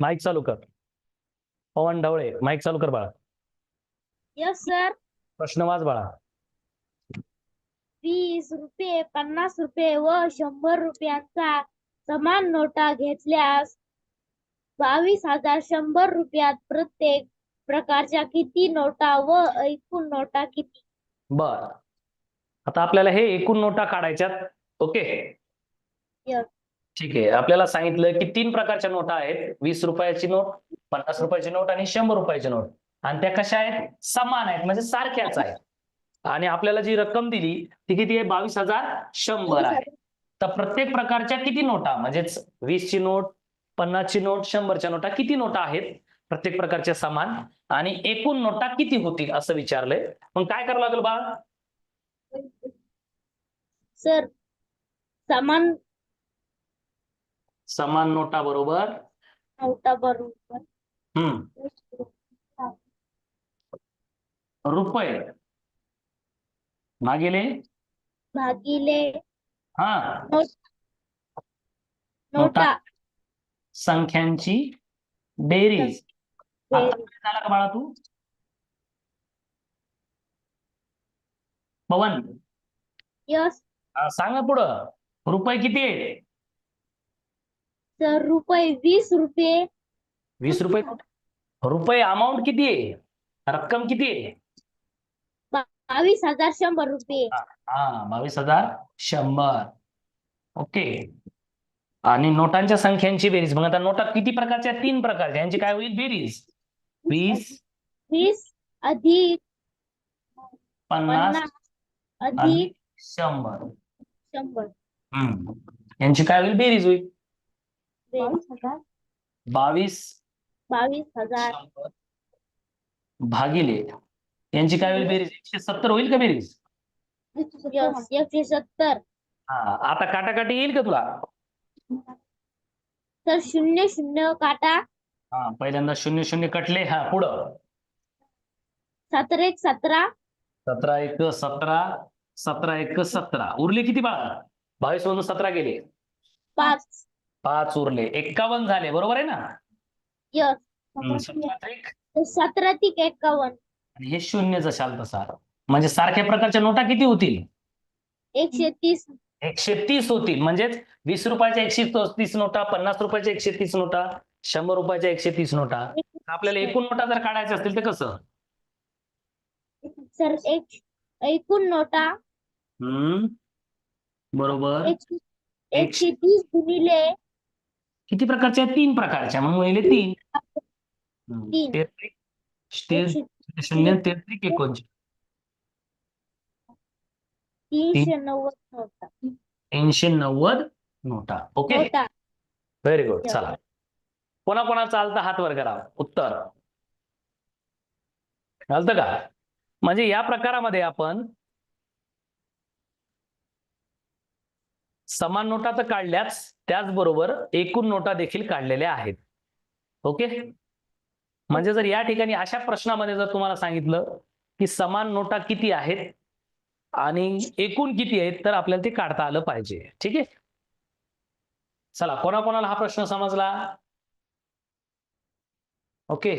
Mic चालू कर. पवन Dhawale mic चालू कर बाळा. यस सर प्रश्न वाच बाळा. वीस रुपये पन्नास रुपये व शंभर रुपयांचा समान नोटा घेतल्यास बावीस हजार शंभर रुपयात प्रत्येक प्रकारच्या किती नोटा व एकूण नोटा किती? बर. आता आपल्याला हे एकूण नोटा काढायच्यात ओके? Yes. ठीक आहे. आपल्याला सांगितलं की तीन प्रकारच्या नोटा आहेत. वीस रुपयाची नोट पन्नास रुपयाची नोट आणि शंभर रुपयाची नोट. आणि त्या कशा आहेत? समान आहेत. म्हणजे सारख्याच आहेत. आणि आपल्याला जी रक्कम दिली ती किती आहे? बावीस हजार शंभर आहे. तर प्रत्येक प्रकारच्या किती नोटा? म्हणजेच वीसची नोट पन्नासची नोट शंभरच्या नोटा किती नोटा आहेत? प्रत्येक प्रकारच्या समान. आणि एकूण नोटा किती होतील असं विचारलंय. मग काय करावं लागेल बा सर समान समान नोटा बरोबर? नोटा बरोबर. हम्म. रुपये. मागेले? भागिले हा. नोटा संख्यांची बेरीज. झाला का बाळा तू? पवन यस. सांगा पुढं. रुपये किती आहे रुपये वीस रुपये. वीस रुपये? रुपये अमाऊंट किती आहे? रक्कम किती आहे? बावीस हजार शंभर रुपये. हा बावीस हजार शंभर. ओके. आणि नोटांच्या संख्यांची बेरीज. मग आता नोटा किती प्रकारच्या तीन प्रकारच्या. यांची काय होईल? बेरीज. वीस. वीस अधिक पन्नास अधिक शंभर. शंभर. हम्म. यांची काय होईल? बेरीज होईल. बावीस हजार. बावीस बावीस हजार. शंभर भागिले. यांची काय होईल बेरीज? एकशे सत्तर होईल का बेरीज? यस एकशे सत्तर. हा आता काटाकाटी येईल का तुला? तर शून्य शून्य काटा. हा पहिल्यांदा शून्य शून्य कटले. हा पुढं. सतरा एक सतरा. सतरा एक सतरा सतरा एक सतरा. उरले किती बाळा? बावीस मधून सतरा गेले. पाच. पाच उरले. एक्कावन्न झाले. बरोबर आहे ना? सतरा तिक एकावन्न आणि हे शून्यच असाल तसा. म्हणजे सारख्या प्रकारच्या नोटा किती होतील? एकशे तीस. एकशे तीस होतील. म्हणजेच वीस रुपयाच्या एकशे तीस नोटा पन्नास रुपयाच्या एकशे तीस नोटा शंभर रुपयाच्या एकशे तीस नोटा. आपल्याला एकूण नोटा जर काढायच्या असतील तर कसं? सर एक एकूण नोटा. हम्म बरोबर. एकशे एकशे तीस गुणिले किती प्रकारच्या आहेत? तीन प्रकारच्या. मग महिने तीन. हम्म, तीन. तेहत्रिक तेहत्रिक एकशे शून्य तेहत्रिक एकोणचाळीस. तीनशे नव्वद नोटा. तीनशे नव्वद नोटा. ओके? व्हेरी गुड चला. कोणा कोणा चालतं? हात वर करा. उत्तर. चालतं का? म्हणजे या प्रकारामध्ये आपण समान नोटा तर काढल्याच त्याचबरोबर एकूण नोटा देखील काढलेल्या आहेत. ओके? म्हणजे जर या ठिकाणी अशा प्रश्नामध्ये जर तुम्हाला सांगितलं की समान नोटा किती आहेत आणि एकूण किती आहेत तर आपल्याला ते काढता आलं पाहिजे. ठीक आहे? चला कोणाकोणाला हा प्रश्न समजला? ओके?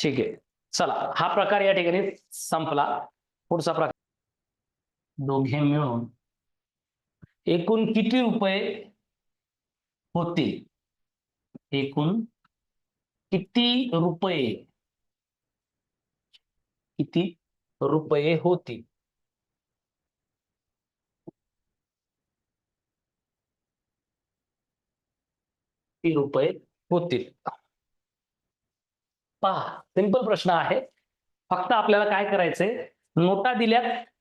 ठीक आहे. चला हा प्रकार या ठिकाणी संपला. पुढचा प्रकार. दोघे मिळून एकूण किती रुपये होतील? एकूण किती रुपये? किती रुपये होतील? किती रुपये होतील? पहा सिंपल प्रश्न आहे. फक्त आपल्याला काय करायचंय? नोटा दिल्यात.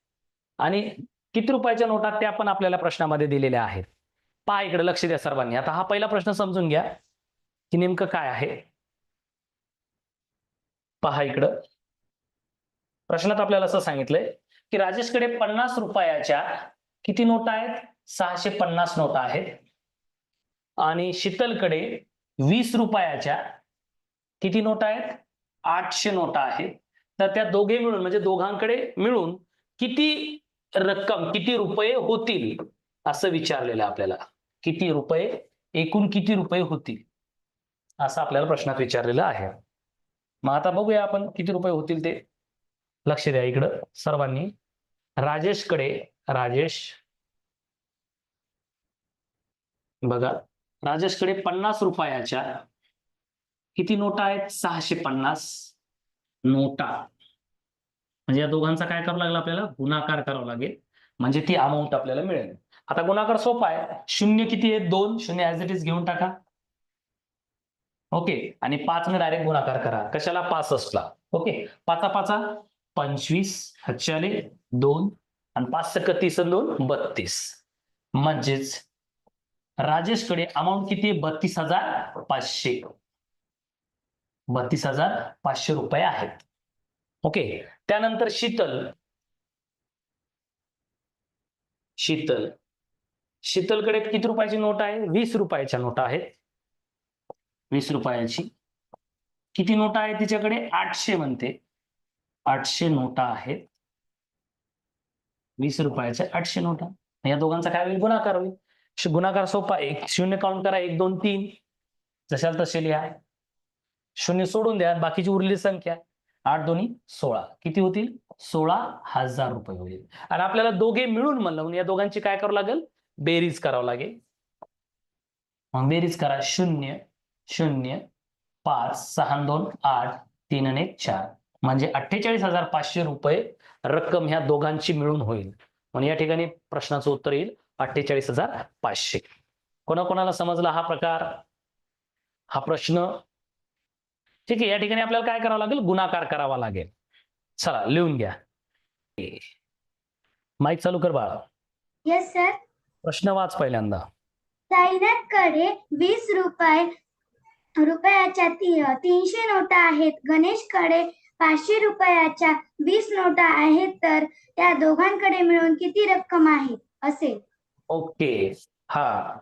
आणि किती रुपयाच्या नोटा त्या पण आपल्याला प्रश्नामध्ये दिलेल्या आहेत? पहा इकडे लक्ष द्या सर्वांनी. आता हा पहिला प्रश्न समजून घ्या की नेमकं काय आहे? पहा इकडं. प्रश्नात आपल्याला असं सांगितलंय की राजेशकडे पन्नास रुपयाच्या किती नोटा आहेत? सहाशे पन्नास नोटा आहेत. आणि शीतलकडे वीस रुपयाच्या किती नोटा आहेत? आठशे नोटा आहेत. तर त्या दोघे मिळून म्हणजे दोघांकडे मिळून किती रक्कम किती रुपये होतील? असं विचारलेलं आहे आपल्याला. किती रुपये? एकूण किती रुपये होतील? असं आपल्याला प्रश्नात विचारलेलं आहे. मग आता बघूया आपण किती रुपये होतील ते. लक्ष द्या इकडं सर्वांनी. राजेशकडे राजेश. बघा राजेशकडे पन्नास रुपयाच्या किती नोटा आहेत? सहाशे पन्नास नोटा. म्हणजे या दोघांचा काय करावं लागेल आपल्याला? गुणाकार करावा लागेल. म्हणजे ती अमाऊंट आपल्याला मिळेल. आता गुणाकार सोपा आहे. शून्य किती आहे? दोन. शून्य ऍज इट इज घेऊन टाका. ओके आणि पाच ने डायरेक्ट गुणाकार करा. कशाला? पासष्टला. ओके पाचा पाचा. पंचवीस. हातचे दोन. आणि पाच सक तीस दोन बत्तीस. म्हणजेच राजेशकडे अमाऊंट किती आहे? बत्तीस हजार पाचशे. बत्तीस हजार पाचशे रुपये आहेत. ओके. त्यानंतर शीतल. शीतल. शीतलकडे किती रुपयाची नोट आहे? वीस रुपयाच्या नोटा आहेत. वीस रुपयाची. किती नोटा आहे तिच्याकडे? आठशे म्हणते. आठशे नोटा आहेत. वीस रुपयाच्या आठशे नोटा. या दोघांचा काय होईल? गुणाकार होईल. गुणाकार सोपा एक शून्य काउंट करा. एक दोन तीन. जशाल तसे लिहा. शून्य सोडून द्या. बाकीची उरलेली संख्या. आठ दोन्ही सोळा. किती होतील? सोळा हजार रुपये होईल. आणि आपल्याला दोघे मिळून म्हणलं म्हणून या दोघांची काय करावं लागेल? बेरीज करावं लागेल. मग बेरीज करा. शून्य शून्य पाच सहा दोन आठ तीन आणि चार. म्हणजे अठ्ठेचाळीस हजार पाचशे रुपये रक्कम ह्या दोघांची मिळून होईल. म्हणून या ठिकाणी प्रश्नाचं उत्तर येईल अठ्ठेचाळीस हजार पाचशे. कोणाकोणाला समजला हा प्रकार? हा प्रश्न ठीक आहे या ठिकाणी आपल्याला काय करावं लागेल? गुणाकार करावा लागेल. चला लिहून घ्या. माईक चालू कर बाळा. येस सर प्रश्न वाच पहिल्यांदा. साईनाथकडे वीस रुपये रुपयाच्या तीनशे नोटा आहेत. गणेशकडे पाचशे रुपयाच्या वीस नोटा आहेत तर त्या दोघांकडे मिळून किती रक्कम आहे? असेल ओके. हा.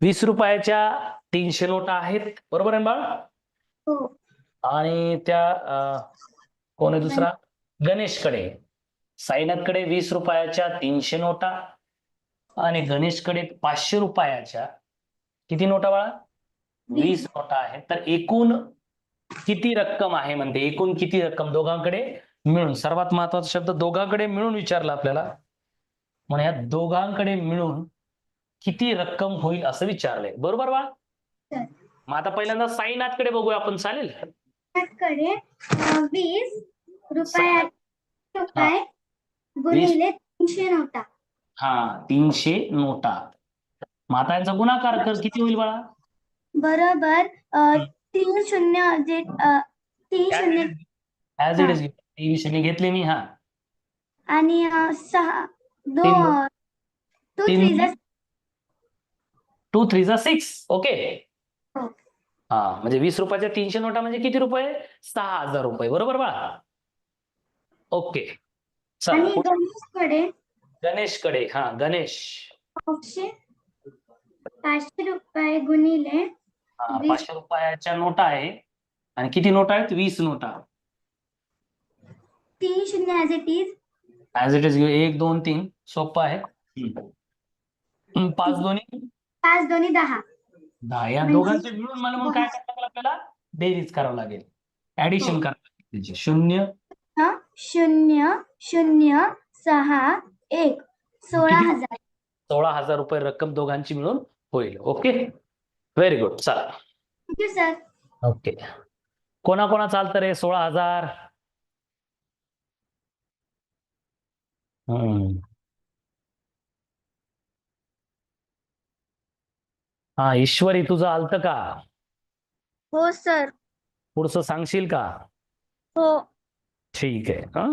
वीस रुपयाच्या तीनशे नोटा आहेत. बरोबर आहे बाळ? हो. आणि त्या कोण आहे दुसरा? गणेशकडे. साईनाथकडे वीस रुपयाच्या तीनशे नोटा आणि गणेशकडे पाचशे रुपयाच्या किती नोटा बाळा? वीस नोटा आहेत. तर एकूण किती रक्कम आहे म्हणते? एकूण किती रक्कम? दोघांकडे मिळून. सर्वात महत्त्वाचा शब्द दोघांकडे मिळून विचारला आपल्याला. म्हणून या दोघांकडे मिळून किती रक्कम होईल असं विचारलंय. बरोबर बा तर. मग आता पहिल्यांदा साईनाथकडे बघूया आपण. चालेल? कडे वीस रुपया रुपये गुणिले तीनशे नोटा. हा तीनशे नोटा. यांचा गुणाकार कर किती होईल बाळा? बरोबर अ, तीन शून्य जे अ, तीन शून्य ऍज इट इज तीन शून्य घेतले मी हा. आणि अ, सहा दो तीन- टू तीन- थ्री टू थ्री जा सिक्स ओके हो. हा म्हणजे वीस रुपयाच्या तीनशे नोटा म्हणजे किती रुपये? सहा हजार रुपये बरोबर बाळा? ओके. गणेशकडे? गणेशकडे हा गणेश. पाचशे रुपये गुणिले हा. पाचशे रुपयाच्या नोटा आहे. आणि किती नोटा आहेत? वीस नोटा. तीन शून्य as it is as it is एक दोन तीन. सोपं आहे. पाच दोन्ही. पाच दोन्ही दहा. दहा. या म्हणजे- दोघांचे मिळून मला मग काय करावं लागेल आपल्याला? बेरीज करावं लागेल. ऍडिशन करावं लागेल त्याची. शून्य. ह, शून्य शून्य सहा एक. सोळा किती? हजार. सोळा हजार रुपये रक्कम दोघांची मिळून होईल. ओके? व्हेरी गुड चला. Thank you sir okay. कोणाकोणा चालतं रे? सोळा हजार. हम्म. हा ईश्वरी तुझं आलतं का? हो सर. पुढचं सांगशील का? हो. ठीक आहे हा?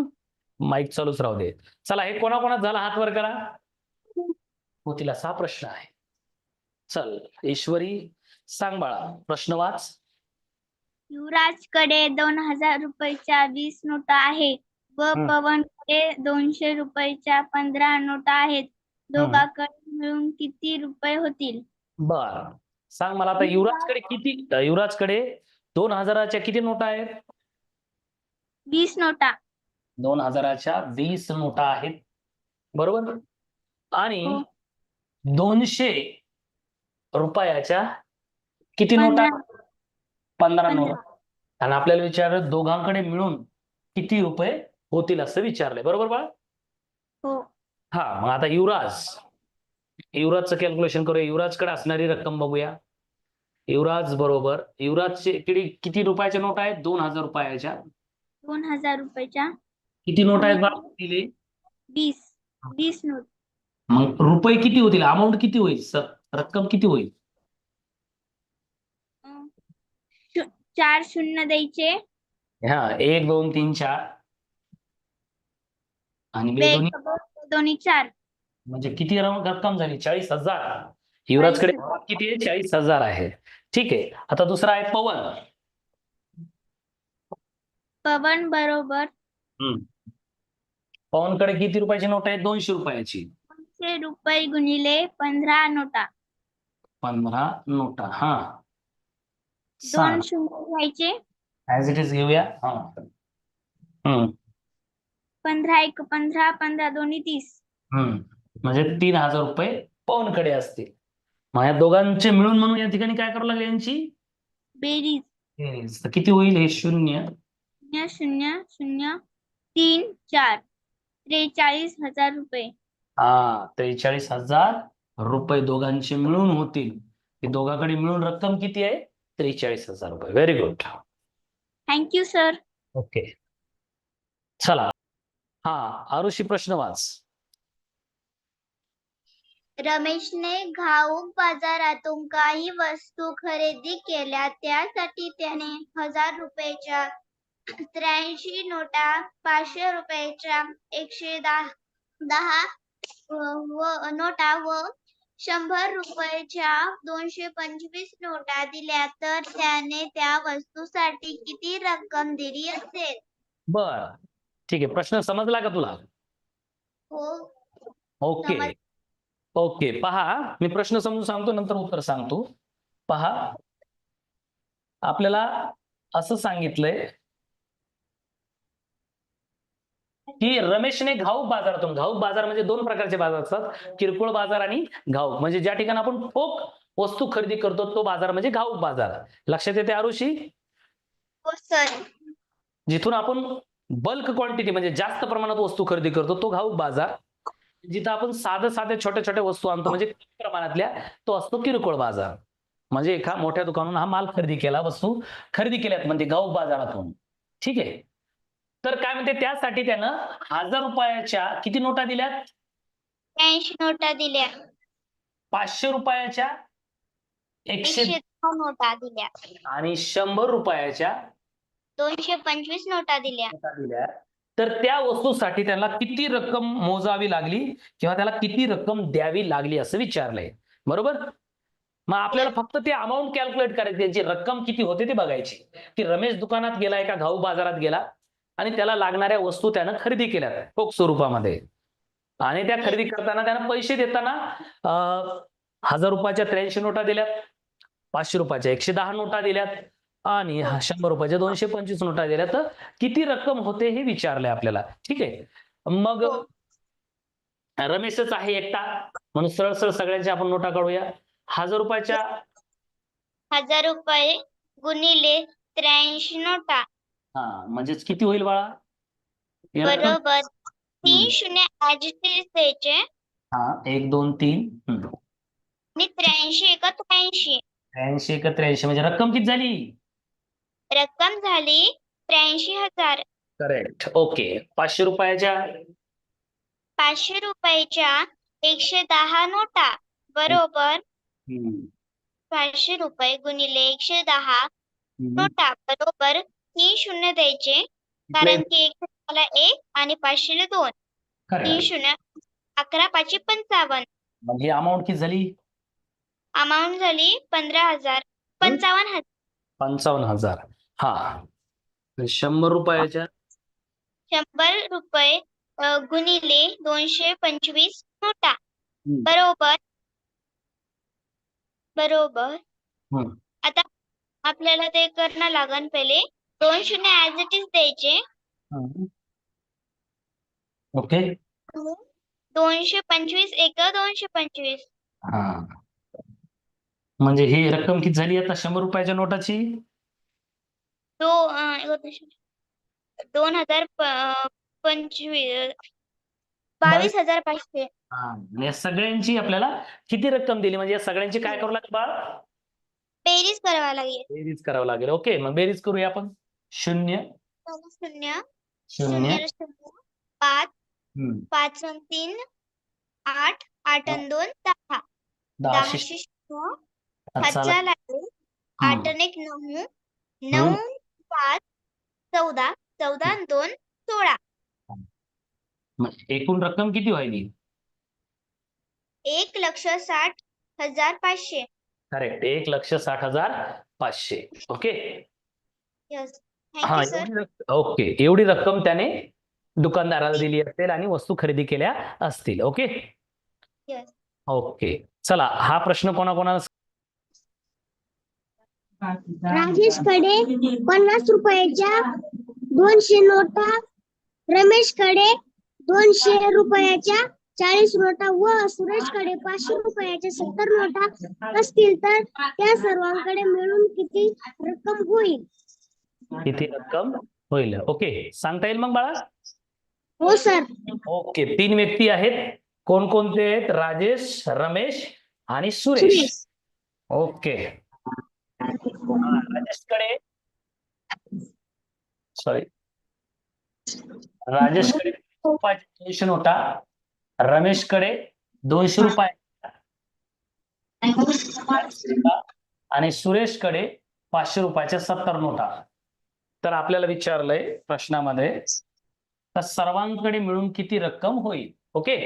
माईक चालूच राहू दे. चला हे कोणाकोणात झाला? हात वर करा. हो तिला सहा प्रश्न आहे. चल ईश्वरी सांग बाळा प्रश्न वाच. युवराजकडे दोन हजार रुपयाच्या वीस नोटा आहे व हं. पवनकडे दोनशे रुपयाच्या पंधरा नोटा आहेत. दोघांकडे मिळून किती रुपये होतील? बर. सांग मला आता युवराजकडे किती युवराजकडे दोन हजाराच्या किती नोटा आहेत? वीस नोटा. दोन हजाराच्या वीस नोटा आहेत. बरोबर? आणि हो. दोनशे रुपयाच्या किती नोटा? पंधरा. नोटा. आणि आपल्याला विचारलं दोघांकडे मिळून किती रुपये होतील असं विचारलंय. बरोबर बाळ? हो. हा मग आता युवराज. युवराजचं कॅल्क्युलेशन करूया. युवराजकडे असणारी रक्कम बघूया. युवराज बरोबर. युवराजचे इकडे किती रुपयाच्या नोटा आहेत? दोन हजार रुपयाच्या. दोन हजार रुपयाच्या. किती नोट आहेत बाळ दिले वीस. वीस नोट. मग रुपये किती होतील? अमाऊंट किती होईल? स- रक्कम किती होईल? शू- चार शून्य द्यायचे. हा एक दोन तीन चार. आणि बे बेग दोन्ही दोन्ही चार. म्हणजे किती रक्कम झाली? चाळीस हजार. युवराजकडे किती आहे? चाळीस हजार आहे. ठीक आहे. आता दुसरा आहे पवन. पवन बरोबर. पवनकडे किती रुपयाची नोट आहे? दोनशे रुपयाची. दोनशे रुपये गुणिले पंधरा नोटा. पंधरा नोटा. हा. दोन शून्य घ्यायचे. ऍज इट इज घेऊया. हा. पंधरा एक पंधरा पंधरा दोन्ही तीस. हम्म. म्हणजे तीन हजार रुपये पवनकडे असतील. मग या दोघांचे मिळून म्हणून या ठिकाणी काय करावं लागेल यांची? बेरीज. बेरीज. तर किती होईल हे शून्य? शून्य शून्य शून्य तीन चार. त्रेचाळीस हजार रुपये. हा त्रेचाळीस हजार रुपये दोघांचे मिळून होतील. हे दोघांकडे मिळून रक्कम किती आहे? त्रेचाळीस हजार रुपये. Very good thank you sir okay चला. हा आरुषी प्रश्न वाच. रमेशने घाऊक बाजारातून काही वस्तू खरेदी केल्या. त्यासाठी त्याने हजार रुपयाच्या त्र्याऐंशी नोटा पाचशे रुपयाच्या एकशे दहा दहा व- नोटा व शंभर रुपयाच्या दोनशे पंचवीस नोटा दिल्या. तर त्याने त्या वस्तूसाठी किती रक्कम दिली असेल? बर. ठीक आहे. प्रश्न समजला का तुला? हो. ओके. ओके पहा मी प्रश्न समजून सांगतो नंतर उत्तर सांगतो. पहा आपल्याला असं सांगितलंय की रमेशने घाऊक बाजारातून घाऊक बाजार म्हणजे दोन प्रकारचे बाजार असतात किरकोळ बाजार आणि घाऊक. म्हणजे ज्या ठिकाणी आपण ठोक वस्तू खरेदी करतो तो बाजार म्हणजे घाऊक बाजार. लक्षात येते आरुषी? हो जिथून आपण बल्क क्वांटिटी म्हणजे जास्त प्रमाणात वस्तू खरेदी करतो तो घाऊक बाजार. जिथं आपण साधं साधे छोट्या छोट्या वस्तू आणतो म्हणजे कमी प्रमाणातल्या तो असतो किरकोळ बाजार. म्हणजे एका मोठ्या दुकानातून हा माल खरेदी केला वस्तू खरेदी केल्यात म्हणजे घाऊक बाजारातून. ठीक आहे? तर काय म्हणते त्यासाठी त्यानं हजार रुपयाच्या किती नोटा दिल्यात? त्र्याऐंशी नोटा दिल्या. पाचशे रुपयाच्या एकशे एकशे दहा नोटा दिल्या. आणि शंभर रुपयाच्या दोनशे पंचवीस नोटा दिल्या. नोटा दिल्या तर त्या वस्तूसाठी त्याला किती रक्कम मोजावी लागली किंवा त्याला किती रक्कम द्यावी लागली असं विचारलंय. बरोबर? मग आपल्याला फक्त ते अमाऊंट कॅल्क्युलेट करायची. त्याची रक्कम किती होते ते बघायची. की रमेश दुकानात गेला एका घाऊ बाजारात गेला आणि त्याला लागणाऱ्या वस्तू त्यानं खरेदी केल्या ठोक स्वरूपामध्ये. आणि त्या खरेदी करताना त्यानं पैसे देताना हजार रुपयाच्या त्र्याऐंशी नोटा दिल्यात पाचशे रुपयाच्या एकशे दहा नोटा दिल्यात. आणि हा शंभर रुपयाच्या दोनशे पंचवीस नोटा दिल्या तर किती रक्कम होते हे विचारलंय आपल्याला. ठीक आहे? मग हो. रमेशच आहे एकटा. म्हणून सरळ सरळ सगळ्यांच्या आपण नोटा काढूया. हजार रुपयाच्या हजार रुपये गुणिले त्र्याऐंशी नोटा. हा म्हणजेच किती होईल बाळा? बरोबर. तीन शून्य द्यायचे. हा एक दोन तीन. आणि त्र्याऐंशी एक त्र्याऐंशी. त्र्याऐंशी एक त्र्याऐंशी म्हणजे रक्कम किती झाली? रक्कम झाली त्र्याऐंशी हजार. करेक्ट ओके पाचशे रुपयाच्या? पाचशे रुपयाच्या एकशे दहा नोटा. बरोबर? हम्म. पाचशे रुपये गुणिले एकशे दहा हम्म. नोटा. बरोबर? तीन शून्य द्यायचे. कारण की एक मला एक आणि पाचशेला दोन. तीन Correct. शून्य. अकरा पाचशे पंचावन्न. म्हणजे अमाऊंट किती झाली? अमाऊंट झाली पंधरा हजार. पंचावन्न हजार. पंचावन्न हजार. हा. शंभर रुपयाच्या शंभर रुपये गुणिले दोनशे पंचवीस नोटा. हम्म. बरोबर? बरोबर. हम्म. आता आपल्याला ते करणं लागन पहिले. दोन शून्य ऍज इट इज द्यायचे. ओके. दोनशे पंचवीस एक दोनशे पंचवीस. हा. म्हणजे ही रक्कम किती झाली आता? शंभर रुपयाच्या नोटाची? दो एकोणीसशे- दोन हजार पंचवीस बावीस हजार पाचशे. हा आणि या सगळ्यांची आपल्याला किती रक्कम दिली? म्हणजे या सगळ्यांची काय करावं लागेल बाळ? बेरीज करावा लागेल. बेरीज करावं लागेल. ओके मग बेरीज करूया आपण. शून्य. शून्य. शून्य. शून्य. पाच. हम्म, पाच अन तीन. आठ. आठ अन दोन दहा. दहाशे दहाशे शून्य. सातसाला- हजार लागेल आठ अन एक नऊ. नऊ पाच चौदा चौदा दोन सोळा. एकूण रक्कम किती व्हायली? एक लक्ष साठ हजार पाचशे. करेक्ट एक लक्ष साठ हजार पाचशे. ओके यस हा एवढी ओके एवढी रक्कम त्याने दुकानदाराला दिली असेल आणि वस्तू खरेदी केल्या असतील. ओके. ओके चला हा प्रश्न कोणाकोणाला राजेशकडे पन्नास रुपयाच्या दोनशे नोटा रमेशकडे दोनशे रुपयाच्या चाळीस नोटा व सुरेशकडे पाचशे रुपयाच्या सत्तर नोटा असतील तर त्या सर्वांकडे मिळून किती रक्कम होईल? किती रक्कम होईल? ओके सांगता येईल मग बाळा? हो सर. ओके तीन व्यक्ती आहेत. कोणकोणते आहेत? राजेश रमेश आणि सुरेश. सुरेश. ओके राजेशकडे. सॉरी राजेशकडे रुपयाच्या दोनशे नोटा रमेशकडे दोनशे रुपये. आणि सुरेशकडे पाचशे रुपयाच्या सत्तर नोटा. तर आपल्याला विचारलंय प्रश्नामध्ये तर सर्वांकडे मिळून किती रक्कम होईल? ओके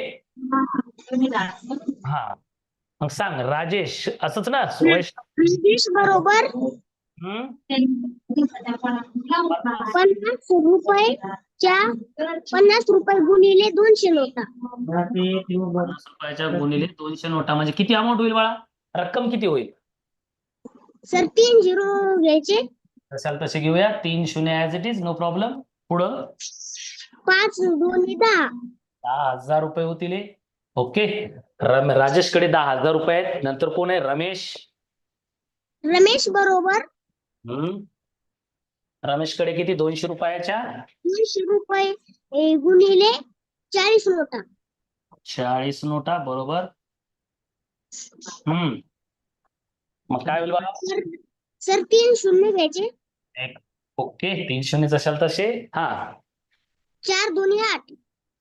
हा. मग सांग राजेश असंच ना वैष्णव राजेश बरोबर. हम्म? पन्नास रुपयाच्या पन्नास रुपये गुणिले दोनशे नोटा. पन्नास रुपयाच्या गुणिले दोनशे नोटा म्हणजे किती अमाऊंट होईल बाळा? रक्कम किती होईल? सर तीन झिरो घ्यायचे. असाल तसे घेऊया? तीन शून्य as it is no problem पुढं? पाच दोन्ही दहा. दहा हजार रुपये होतील हे. ओके. रम राजेशकडे दहा हजार रुपये आहेत. नंतर कोण आहे? रमेश. रमेश बरोबर. हम्म. रमेशकडे किती? दोनशे रुपयाच्या? दोनशे रुपये. गुणिले चाळीस नोटा. चाळीस नोटा बरोबर. हम्म. मग काय होईल सर तीन शून्य घ्यायचे. ओके. तीन शून्य असाल तसे. हा. चार दोन्ही आठ.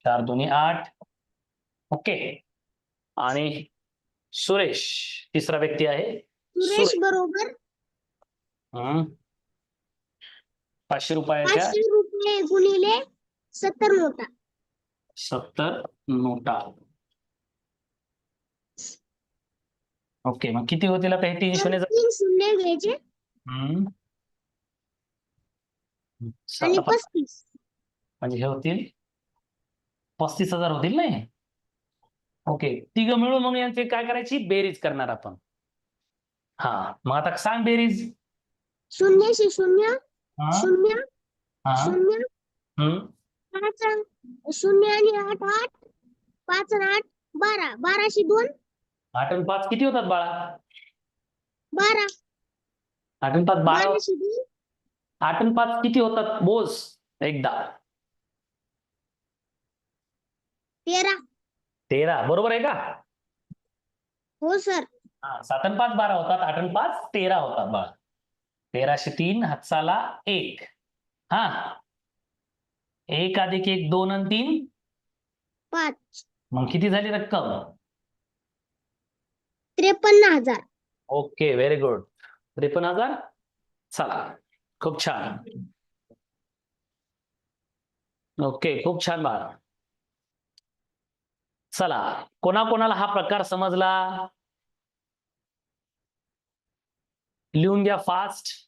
चार दोन्ही आठ. ओके. आणि सुरेश तिसरा व्यक्ती आहे. सुरेश. बरोबर. पाचशे रुपयाच्या गुणिले सत्तर नोटा. सत्तर नोटा. ओके मग किती होतील आता हे तीन शून्य तीन शून्य घ्यायचे. म्हणजे हे होतील पस्तीस हजार होतील नाही? ओके. तिघ मिळून म्हणून यांची काय करायची? बेरीज करणार आपण. हा. मग आता सांग बेरीज. शून्यशे शून्य. हा. शून्य. हा. शून्य. पाच शून्य आणि आठ आठ. पाच आठ बारा. बाराशे दोन. आठ आणि पाच किती होतात बाळा? बारा. आठ आणि पाच बारा दोन. आठ आणि पाच किती होतात? बोस. एकदा. तेरा. तेरा. बरोबर आहे का? हो सर. हा सात आणि पाच बारा होतात आठ आणि पाच तेरा होतात बाळा तेराशे तीन हातचाला एक. हा. एक अधिक एक दोन आणि तीन? पाच. मग किती झाली रक्कम? त्रेपन्न हजार. Okay very good. त्रेपन्न हजार? चला खूप छान. ओके खूप छान बाळा. चला कोणाकोणाला हा प्रकार समजला? लिहून घ्या फास्ट